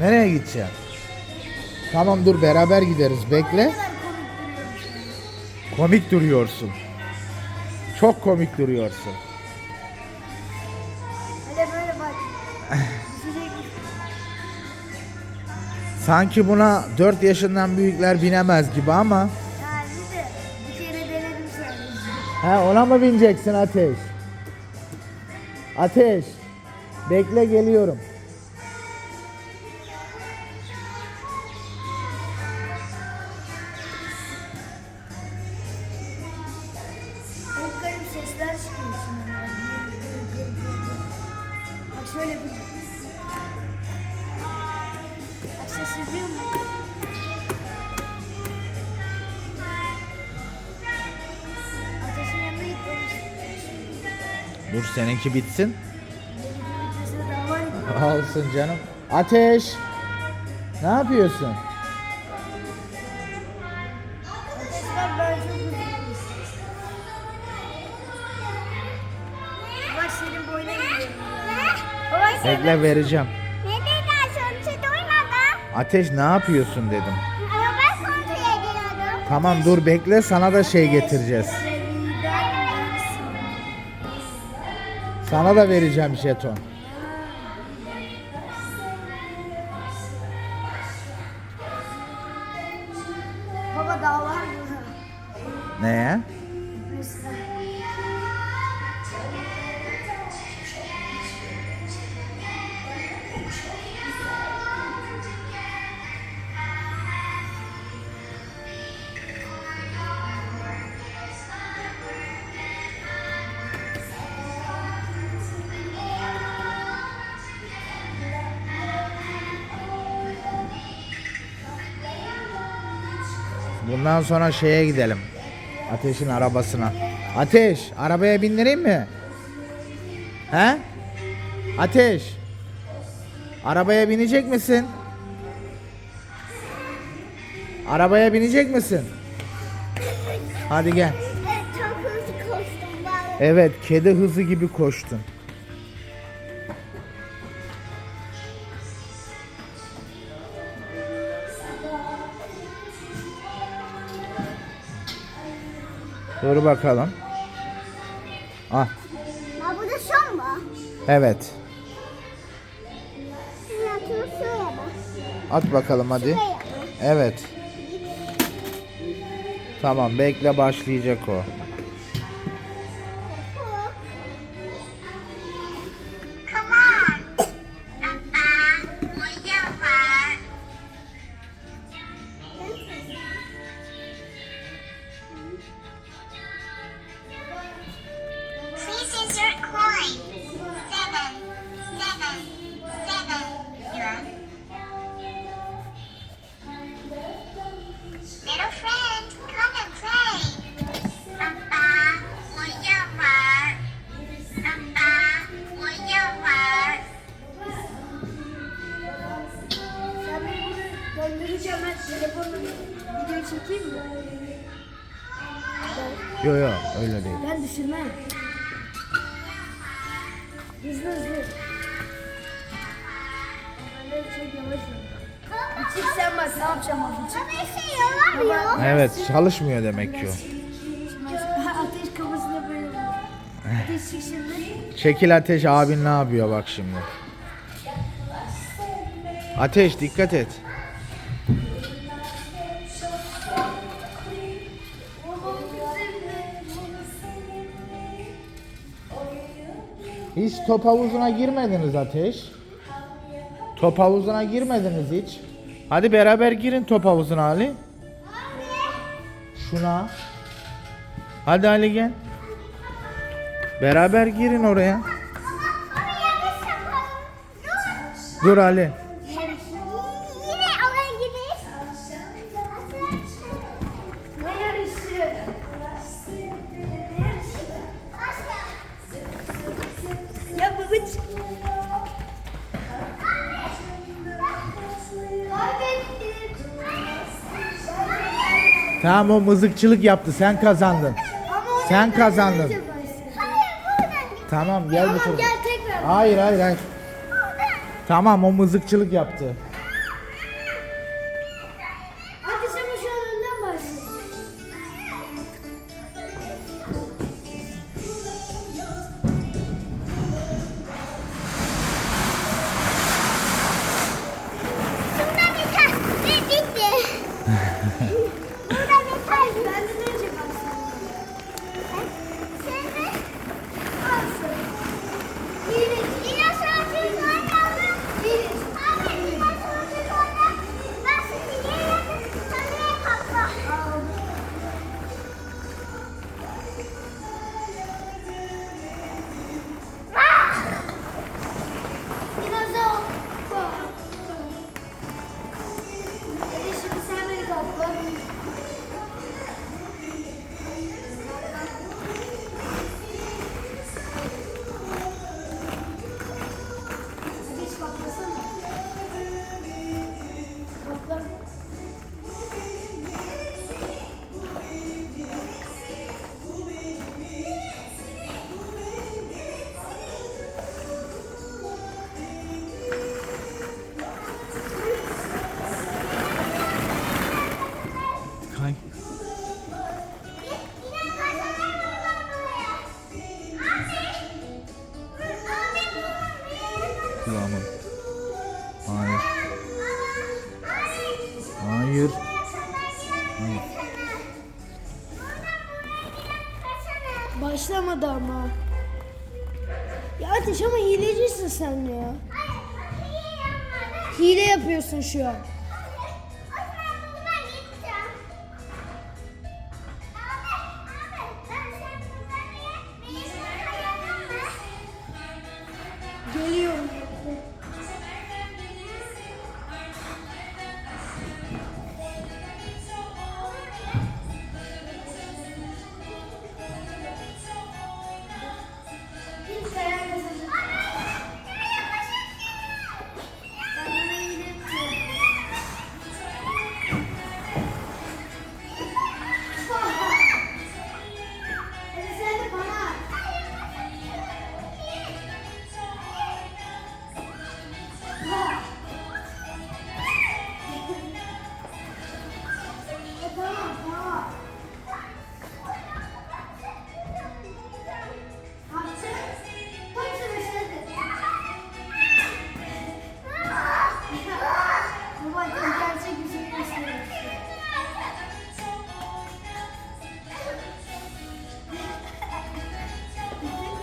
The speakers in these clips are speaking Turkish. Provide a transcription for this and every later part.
Nereye gideceğim? Tamam dur beraber gideriz. Bekle. Komik duruyorsun. Çok komik duruyorsun. Hele böyle bak. Sanki buna 4 yaşından büyükler binemez gibi ama. De bir kere denedim. Ha ona mı bineceksin Ateş? Ateş. Bekle geliyorum. Seninki bitsin. Olsun canım. Ateş. Ne yapıyorsun? Bekle vereceğim. Ne dedin sonucu duymadım. Ateş ne yapıyorsun dedim. Ama ben sonucu yediriyordum. Tamam dur bekle sana da şey getireceğiz. Sana da vereceğim jeton. Bundan sonra şeye gidelim. Ateş'in arabasına. Ateş, arabaya bindireyim mi? He? Ateş. Arabaya binecek misin? Arabaya binecek misin? Hadi gel. Evet, kedi hızı gibi koştun. Dur bakalım. Ah, Ya bu da son mu? evet. At bakalım hadi. Evet. Tamam, bekle başlayacak o. Yo yo, öyle değil. Ben düşürmem. Hızlı hızlı. Ben çok yavaş sen ne yapacağım abi çık. Baba şey. Evet, çalışmıyor demek ki o. Ateş kafasına böyle vuruyor. Ateş çık şimdi. Çekil Ateş abin ne yapıyor bak şimdi. Ateş dikkat et. Hiç top havuzuna girmediniz Ateş. Top havuzuna girmediniz hiç. Hadi beraber girin top havuzuna Ali. Şuna. Hadi Ali gel. Beraber girin oraya. Dur Ali. Tamam o mızıkçılık yaptı. Sen kazandın. Sen kazandın. Tamam gel bu tarafa. Hayır hayır hayır. Tamam o mızıkçılık yaptı. Ama. Ya Ateş ama hilecisin sen ya. Hile yapıyorsun şu an.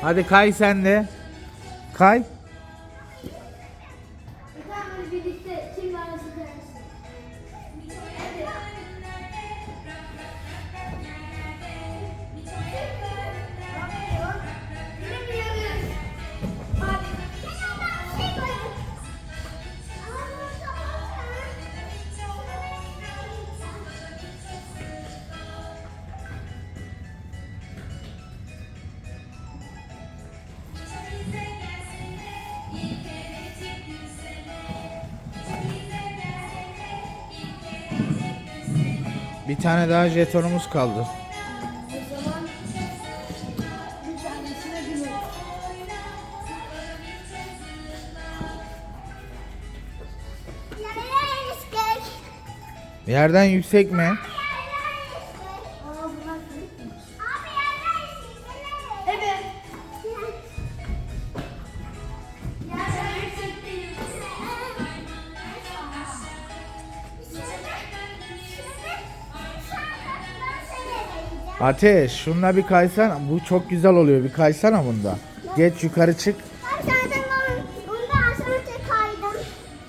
Hadi kay sen de. Kay. Bir tane daha jetonumuz kaldı. O zaman bir tanesine güvenin. Yerden yüksek mi? Ateş şununla bir kaysana. Bu çok güzel oluyor. Bir kaysana bunda. Geç yukarı çık.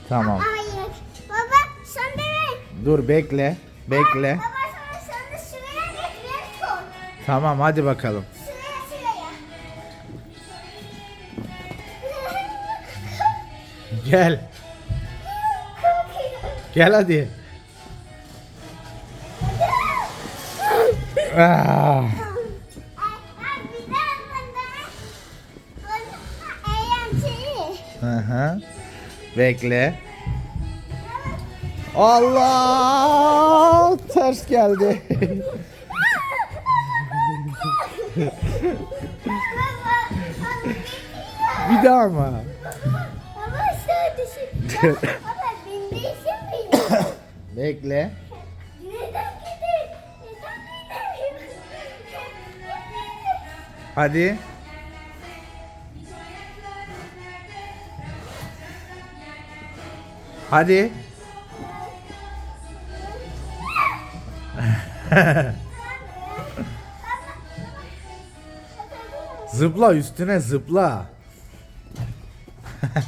Tamam. Hayır. Baba sen de ver. Dur bekle. Bekle. Baba sana sen de şuraya git ver koy. Tamam hadi bakalım. Şuraya şuraya. Gel. Gel hadi. Ah. Hı hı. Bekle. Allah ters geldi. bir daha mı? Bekle. Hadi. Hadi. zıpla üstüne zıpla.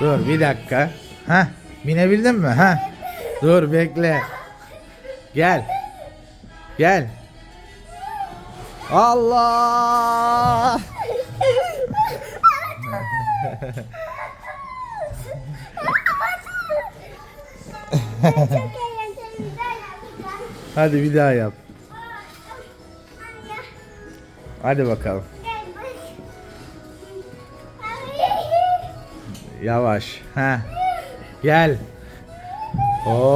Dur bir dakika. Ha, binebildin mi? Ha. Dur bekle. Gel. Gel. Allah! Hadi bir daha yap. Hadi bakalım. Yavaş. Ha. Gel. Hop.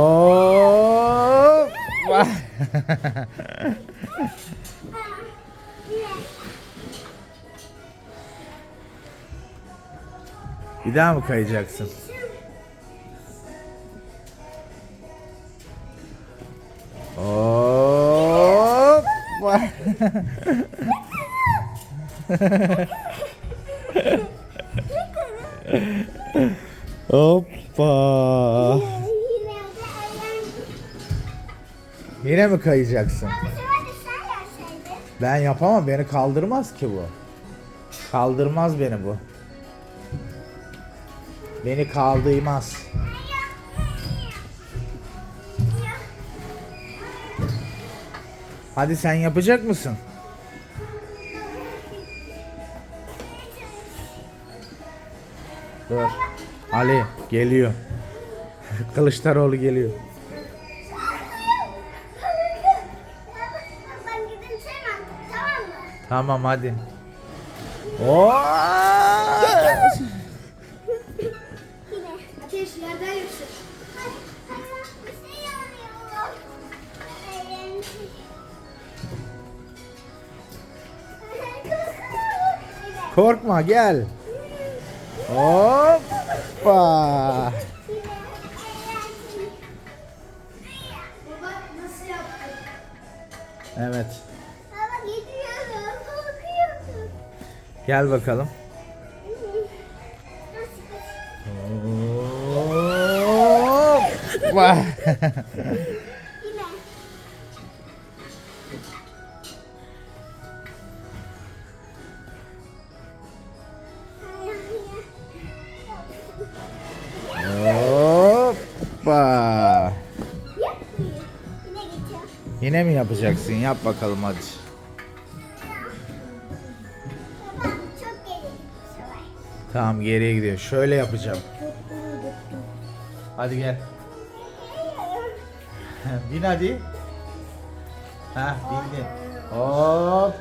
bir daha mı kayacaksın? Hop. Kayacaksın? Ben yapamam. Beni kaldırmaz ki bu. Kaldırmaz beni bu. Beni kaldırmaz. Hadi sen yapacak mısın? Dur. Ali geliyor. Kılıçdaroğlu geliyor. Tamam hadi. Oo! Korkma gel. Hoppa. Evet. Gel bakalım. Hoppa. Yine. Hoppa. Yine mi yapacaksın? Yap bakalım hadi. Tamam geriye gidiyor. Şöyle yapacağım. Hadi gel. Bin hadi. Ha bindin. Hop.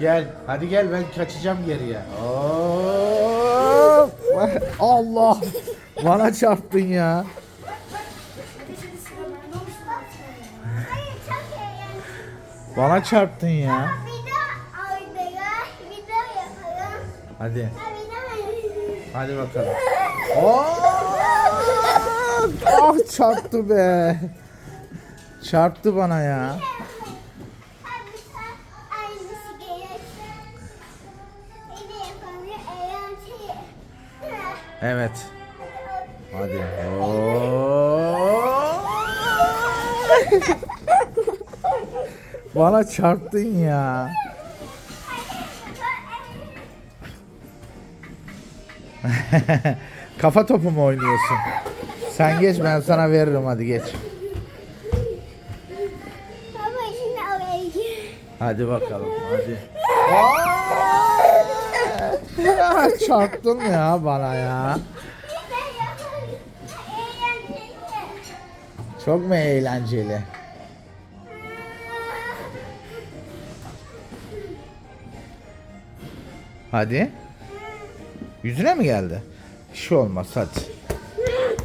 Gel. Hadi gel ben kaçacağım geriye. Hop. Allah. Bana çarptın ya. Bana çarptın ya. Bir daha oynaya, bir daha yapalım. Hadi. Hadi bakalım. Hop. Ah çarptı be. Çarptı bana ya. Evet. Hadi. Bana çarptın ya. Kafa topu mu oynuyorsun? Sen geç ben sana veririm hadi geç. Baba şimdi oraya. Hadi bakalım hadi. Aa! Çarptın ya bana ya. Çok mu eğlenceli? Hadi. Yüzüne mi geldi? Bir şey olmaz hadi.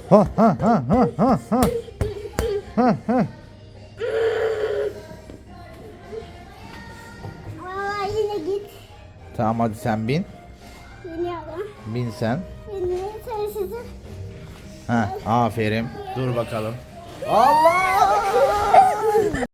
Ha ha ha ha ha ha. Ha ha. Baba yine git. Tamam hadi sen bin. Biniyorum. Bin sen. Beni sensiz. Ha, aferin. Dur bakalım. Allah!